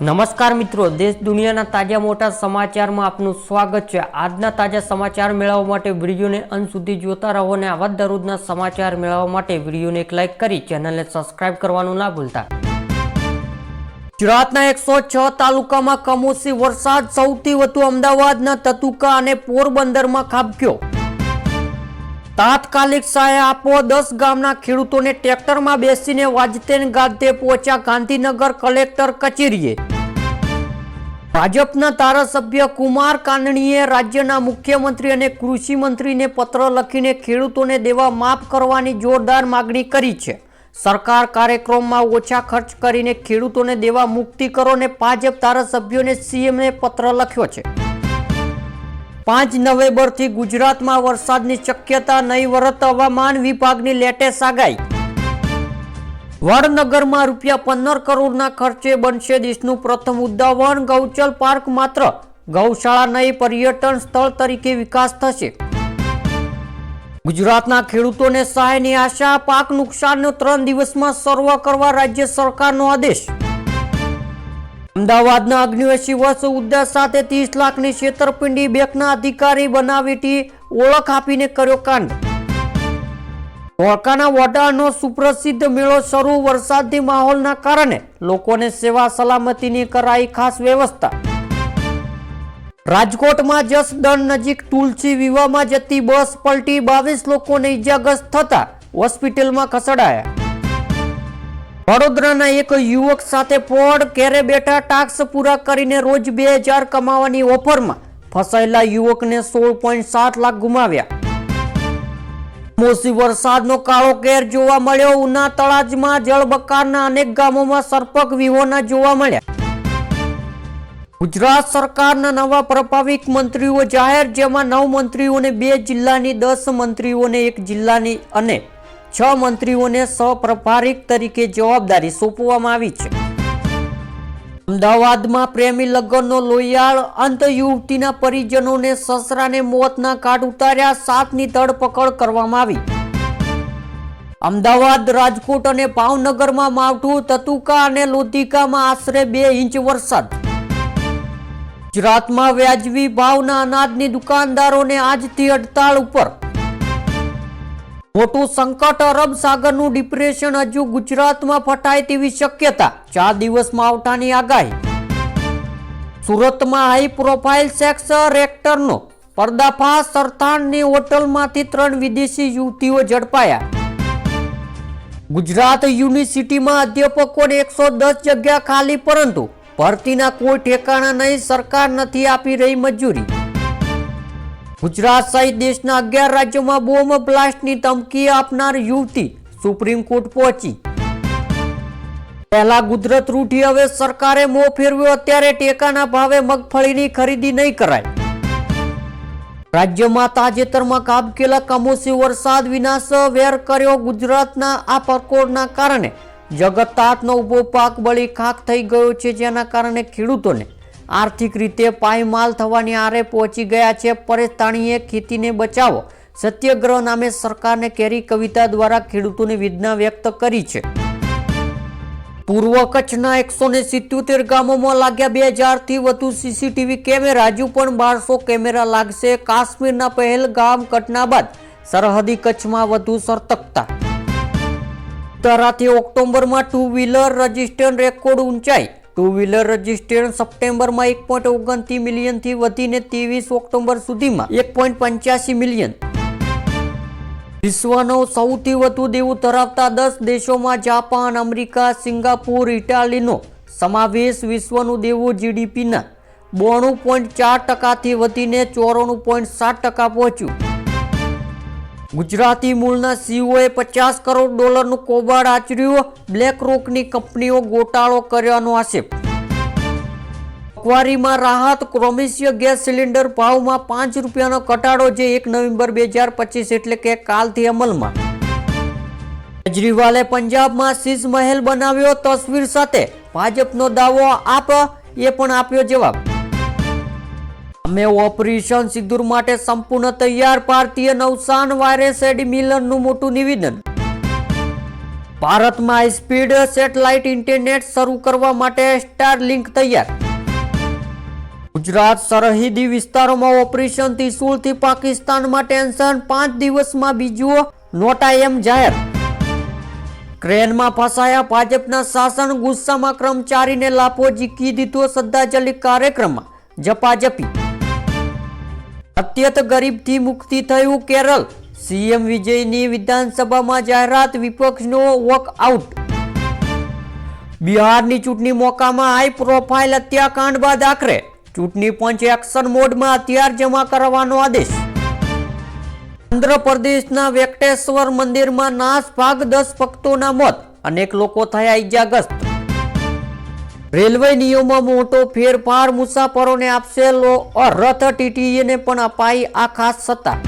નમસ્કાર મિત્રો, દેશ દુનિયાના તાજા મોટા સમાચારમાં આપનું સ્વાગત છે. આજના તાજા સમાચાર મેળવવા માટે વિડીયોને અંત સુધી જોતા રહો અને આવા દરરોજના સમાચાર મેળવવા માટે વિડીયોને એક લાઇક કરી ચેનલને સબસ્ક્રાઇબ કરવાનું ના ભૂલતા. ગુજરાતના એકસો છ તાલુકામાં કમોસમી વરસાદ, સૌથી વધુ અમદાવાદના તતુકા અને પોરબંદરમાં ખાબક્યો. તાત્કાલિક સહાય આપો. દસ ગામના ખેડૂતોને ટ્રેક્ટરમાં બેસીને વાજતેન ગાંધે પહોંચ્યા ગાંધીનગર કલેક્ટર કચેરીએ. ભાજપના ધારાસભ્ય કુમાર કાનણીએ રાજ્યના મુખ્યમંત્રી અને કૃષિ મંત્રીને પત્ર લખીને ખેડૂતોને દેવા માફ કરવાની જોરદાર માગણી કરી છે. સરકાર કાર્યક્રમમાં ઓછા ખર્ચ કરીને ખેડૂતોને દેવા મુક્તિ કરો અને ભાજપ ધારાસભ્યોને સીએમને પત્ર લખ્યો છે. પાંચ નવેમ્બરથી ગુજરાતમાં વરસાદની શક્યતા નહીવરત હવામાન વિભાગની લેટેસ્ટ આગાહી. વડનગરમાં રૂપિયા પંદર કરોડના ખર્ચે બનશે દેશનું પ્રથમ ઉદ્દાવન ગૌચલ પાર્ક માત્ર ગૌશાળા નહીં, પર્યટન સ્થળ તરીકે વિકાસ થશે. ગુજરાતના ખેડૂતોને સહાયની આશા. પાક નુકસાનનો ત્રણ દિવસમાં સર્વ કરવા રાજ્ય સરકારનો આદેશ. અમદાવાદના અગ્નિવેશી વર્ષ ઉદ્યા સાથે ત્રીસ લાખની છેતરપિંડી બેંકના અધિકારી બનાવીટી ઓળખ આપીને કર્યો કાંડ. ધોળકાના વડાનો સુપ્રસિદ્ધ મેળો શરૂ વરસાદી માહોલના કારણે લોકોને સેવા સલામતીની કરાઈ ખાસ વ્યવસ્થા. રાજકોટમાં જસદણ નજીક તુલસી વિવાહમાં જતી બસ પલટી બાવીસ લોકોને ઇજાગ્રસ્ત થતા હોસ્પિટલમાં ખસેડાયા. વડોદરાના એક યુવક સાથે ફોડ ઘેરે બેઠા ટાસ્ક પૂરા કરીને રોજ બે હજાર કમાવાની ઓફરમાં ફસાયેલા યુવકને સોળ પોઈન્ટ સાત લાખ ગુમાવ્યા. મોસી વરસાદનો કાળો કેર જોવા મળ્યો. ઉના તળાજમાં જળબકારના અનેક ગામોમાં સર્પક વિહોના જોવા મળ્યા. ગુજરાત સરકારના નવા પ્રભાવિક મંત્રીઓ જાહેર, જેમાં નવ મંત્રીઓને બે જિલ્લાની, દસ મંત્રીઓને એક જિલ્લાની અને છ મંત્રીઓને સહપ્રભારી તરીકે જવાબદારી સોંપવામાં આવી છે. અમદાવાદમાં પ્રેમી લગ્નનો લોહિયાળ અંત યુવતીના પરિજનોને સસરાને મોતના ઘાટ ઉતાર્યા સાતની ધરપકડ કરવામાં આવી. અમદાવાદ, રાજકોટ અને ભાવનગરમાં માવઠું, તતુકા અને લોધિકામાં આશરે બે ઇંચ વરસાદ. ગુજરાતમાં વ્યાજબી ભાવના અનાજની દુકાનદારોને આજથી હડતાળ ઉપર. મોટું સંકટ અરબ સાગરનું ડિપ્રેશન હજુ ગુજરાતમાં ફટાય તેવી શક્યતા. ચાર દિવસમાં આવતાની આગાહી. સુરતમાં હાઈ પ્રોફાઇલ સેક્સ રેક્ટરનો પર્દાફાશ. સરથાણની હોટલમાંથી ત્રણ વિદેશી યુવતીઓ ઝડપાયા. ગુજરાત યુનિવર્સિટીમાં અધ્યાપકોને એકસો દસ જગ્યા ખાલી, પરંતુ ભરતીના કોઈ ઠેકાણા નહીં. સરકાર નથી આપી રહી મજૂરી. ગુજરાત સહિત દેશના અગિયાર રાજ્યોમાં બોમ્બ બ્લાસ્ટની ધમકી આપનાર યુવતી સુપ્રીમ કોર્ટ પહોંચી. પહેલા ગુજરાત રૂઠી હવે સરકારે મોં ફેરવ્યો, અત્યારે ટેકાના ભાવે મગફળીની ખરીદી નહીં કરાય. રાજ્યમાં તાજેતરમાં કાબકેલા કમોસી વરસાદ વિનાશ વેર કર્યો ગુજરાતના આ પરકોડના કારણે. જગતાતનો ઊભો પાક બળી ખાક થઈ ગયો છે, જેના કારણે ખેડૂતોને આર્થિક રીતે પાયમાલ થવાની આરે પહોંચી ગયા છે. પરેશ તાણીએ ખેતીને બચાવો. સત્યગ્રહ નામે સરકારને કેરી કવિતા દ્વારા ખેડૂતોની વેદના વ્યક્ત કરી છે. પૂર્વ કચ્છના એકસો ને સિત્યોતેર ગામોમાં લાગ્યા બે હજારથી વધુ સીસીટીવી કેમેરા. હજુ પણ બારસો કેમેરા લાગશે. કાશ્મીરના પહેલગામ ઘટના બાદ સરહદી કચ્છમાં વધુ સર્તકતા. ઉત્તરાથી ઓક્ટોબરમાં ટુ વ્હીલર રજિસ્ટ્રેશન રેકોર્ડ ઊંચાઈ ટુ વ્હીલર રજિસ્ટ્રેશન સપ્ટેમ્બરમાં એક પોઈન્ટ ઓગણત્રીસ મિલિયનથી વધીને ત્રેવીસ ઓક્ટોબર સુધીમાં એક પોઈન્ટ પંચ્યાસી મિલિયન. વિશ્વનો સૌથી વધુ દેવું ધરાવતા દસ દેશોમાં જાપાન, અમેરિકા, સિંગાપુર, ઇટાલીનો સમાવેશ વિશ્વનું દેવું જીડીપીના બોણું પોઈન્ટ ચાર ટકાથી વધીને ચોરાણું પોઈન્ટ સાત ટકા પહોંચ્યું. ગુજરાતી મૂળના સીઓએ પચાસ કરોડ ડોલરનું કૌભાંડ આચર્યું. બ્લેક રોકની કંપનીઓ ગોટાળો કર્યાનો આક્ષેપ. મોંઘવારીમાં રાહત, ક્રોમિશિય ગેસ સિલિન્ડર ભાવમાં પાંચ રૂપિયાનો ઘટાડો જે એક નવેમ્બર બે હજાર પચીસ એટલે કે કાલથી અમલમાં. કેજરીવાલે પંજાબમાં શીશ મહેલ બનાવ્યો તસવીર સાથે. ભાજપનો દાવો આપ, એ પણ આપ્યો જવાબ. અમે ઓપરેશન સિંદૂર માટે સંપૂર્ણ તૈયાર ભારતીય નૌસાન વાયરસ એડી મિલનનું મોટું નિવેદન. ભારતમાં સ્પીડ સેટેલાઇટ ઇન્ટરનેટ શરૂ કરવા માટે સ્ટાર લિંક તૈયાર. ગુજરાત સરહદી વિસ્તારોમાં ઓપરેશન ત્રિશુલથી પાકિસ્તાનમાં ટેન્શન પાંચ દિવસમાં બીજું નોટા એમ જાહેર. ક્રેનમાં ફસાયા ભાજપના શાસન ગુસ્સામાં કર્મચારીને લાફો જીકી દીધો શ્રદ્ધાંજલિ કાર્યક્રમમાં. જપાજપી અત્યંત ગરીબથી મુક્તિ થયું કેરળ. સીએમ વિજયની વિધાનસભામાં જાહેરાત વિપક્ષનો વોકઆઉટ. બિહારની ચૂંટણી મોકામાં હાઈ પ્રોફાઇલ હત્યાકાંડ બાદ આખરે. ચૂંટણી પંચ એક્શન મોડમાં હથિયાર જમા કરવાનો આદેશ. આંધ્રપ્રદેશના વેંકટેશ્વર મંદિરમાં નાસભાગ દસ ભક્તોના મોત. અનેક લોકો થયા ઈજાગ્રસ્ત. રેલવે નિયમમાં મોટો ફેરફાર મુસાફરોને આપશે લો રથ ટીટીએને પણ અપાઈ આ ખાસ સત્તા.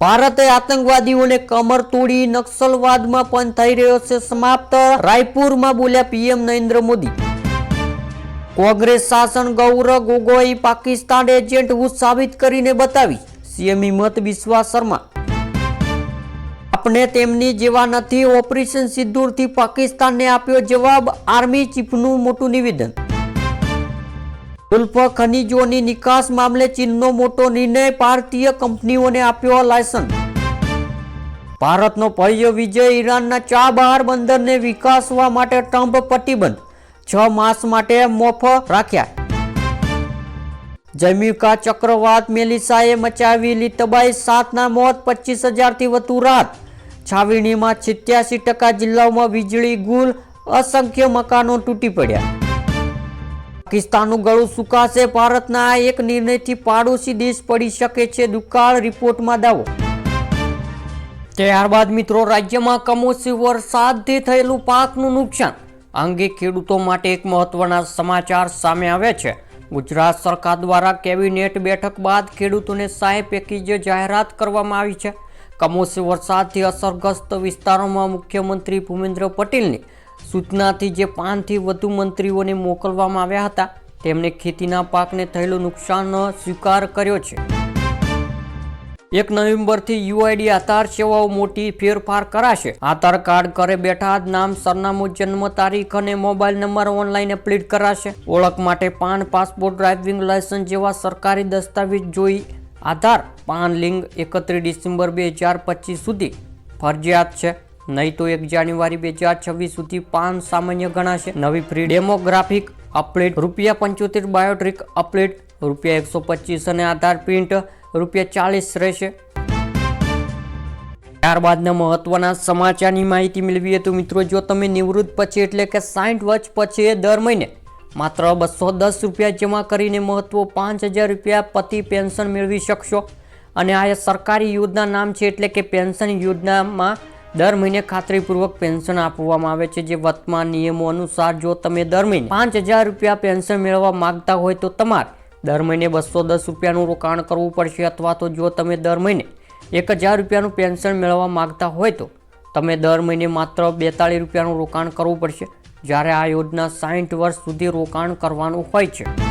ભારતે આતંકવાદીઓને કમર તોડી નક્સલવાદમાં પણ થઈ રહ્યો છે સમાપ્ત. રાયપુરમાં બોલ્યા પીએમ નરેન્દ્ર મોદી. કોંગ્રેસ શાસન ગૌરવ ગોગોઈ પાકિસ્તાન એજન્ટ હું સાબિત કરીને બતાવી. સીએમ હિંમત વિશ્વાસ શર્મા. આપણે તેમની જેવા નથી. ઓપરેશન સિદ્ધુરથી પાકિસ્તાનને આપ્યો જવાબ. આર્મી ચીફનું મોટું નિવેદન. ઉલ્ફ ખનીજોની નિકાસ મામલે ચીનનો મોટો નિર્ણય. ભારતીય કંપનીઓને આપ્યો લાયસન્સ. ભારતનો ભવ્ય વિજય. ઈરાનના ચાબહાર બંદરને વિકાસવા માટે ટ્રમ્પ પ્રતિબંધ. છ માસ માટે મોફ રાખ્યા. જમીકા ચક્રવાત મેલિસાએ મચાવેલી તબાહી. સાતના મોત પચીસ હજારથી વધુ રાહત છાવણીમાં સિત્યાસી ટકા જિલ્લાઓમાં વીજળી, ગુલ, અસંખ્ય મકાનો તૂટી પડ્યા. પાકિસ્તાનનું ગળું સુકાશે ભારતના આ એક નિર્ણયથી પાડોશી દેશ પડી શકે છે દુકાળ રિપોર્ટમાં દાવો. ત્યારબાદ મિત્રો, રાજ્યમાં કમોસમી વરસાદથી થયેલું પાકનું નુકસાન. અંગે ખેડૂતો માટે એક મહત્વના સમાચાર સામે આવ્યા છે. ગુજરાત સરકાર દ્વારા કેબિનેટ બેઠક બાદ ખેડૂતોને સહાય પેકેજ જાહેરાત કરવામાં આવી છે. કમોસમી વરસાદથી અસરગ્રસ્ત વિસ્તારોમાં મુખ્યમંત્રી ભૂપેન્દ્ર પટેલની સૂચનાથી જે પાંચથી વધુ મંત્રીઓને મોકલવામાં આવ્યા હતા, તેમણે ખેતીના પાકને થયેલું નુકસાનનો સ્વીકાર કર્યો છે. એક નવેમ્બરથી યુઆઈડી આધાર સેવાઓ મોટી ફેરફાર કરાશે. આધાર કાર્ડ ઘરે બેઠા જ નામ, સરનામું, જન્મ તારીખ અને મોબાઈલ નંબર ઓનલાઈન અપડેટ કરાશે. ઓળખ માટે પાન, પાસપોર્ટ, ડ્રાઇવિંગ લાયસન્સ જેવા સરકારી દસ્તાવેજ જોઈ આધાર પાન લિંગ એકત્રીસ ડિસેમ્બર બે હજાર પચીસ સુધી ફરજિયાત છે. નહીં તો એક જાન્યુઆરી બે હજાર છવ્વીસ સુધી પાન સામાન્ય ગણાશે. નવી ફ્રી ડેમોગ્રાફિક અપડેટ રૂપિયા પંચોતેર બાયોટ્રિક અપડેટ રૂપિયા એકસો પચીસ અને આધાર પ્રિન્ટ રૂપિયા ચાલીસ રહેશે. ત્યારબાદના મહત્વના સમાચારની માહિતી મેળવીએ તો મિત્રો, જો તમે નિવૃત્ત પછી, એટલે કે સાઠ વર્ષ પછી, દર મહિને માત્ર બસો દસ રૂપિયા જમા કરીને મહત્વ પાંચ હજાર રૂપિયા પતિ પેન્શન મેળવી શકશો. અને આ સરકારી યોજના નામ છે એટલે કે પેન્શન યોજનામાં દર મહિને ખાતરીપૂર્વક પેન્શન આપવામાં આવે છે. જે વર્તમાન નિયમો અનુસાર જો તમે દર મહિને પાંચ હજાર રૂપિયા પેન્શન મેળવવા માંગતા હોય તો તમારે દર મહિને બસો દસ રૂપિયાનું રોકાણ કરવું પડશે. અથવા તો જો તમે દર મહિને એક હજાર રૂપિયાનું પેન્શન મેળવવા માંગતા હોય તો તમે દર મહિને માત્ર બેતાળીસ રૂપિયાનું રોકાણ કરવું પડશે. જ્યારે આ યોજના સાઠ વર્ષ સુધી રોકાણ કરવાનું હોય છે.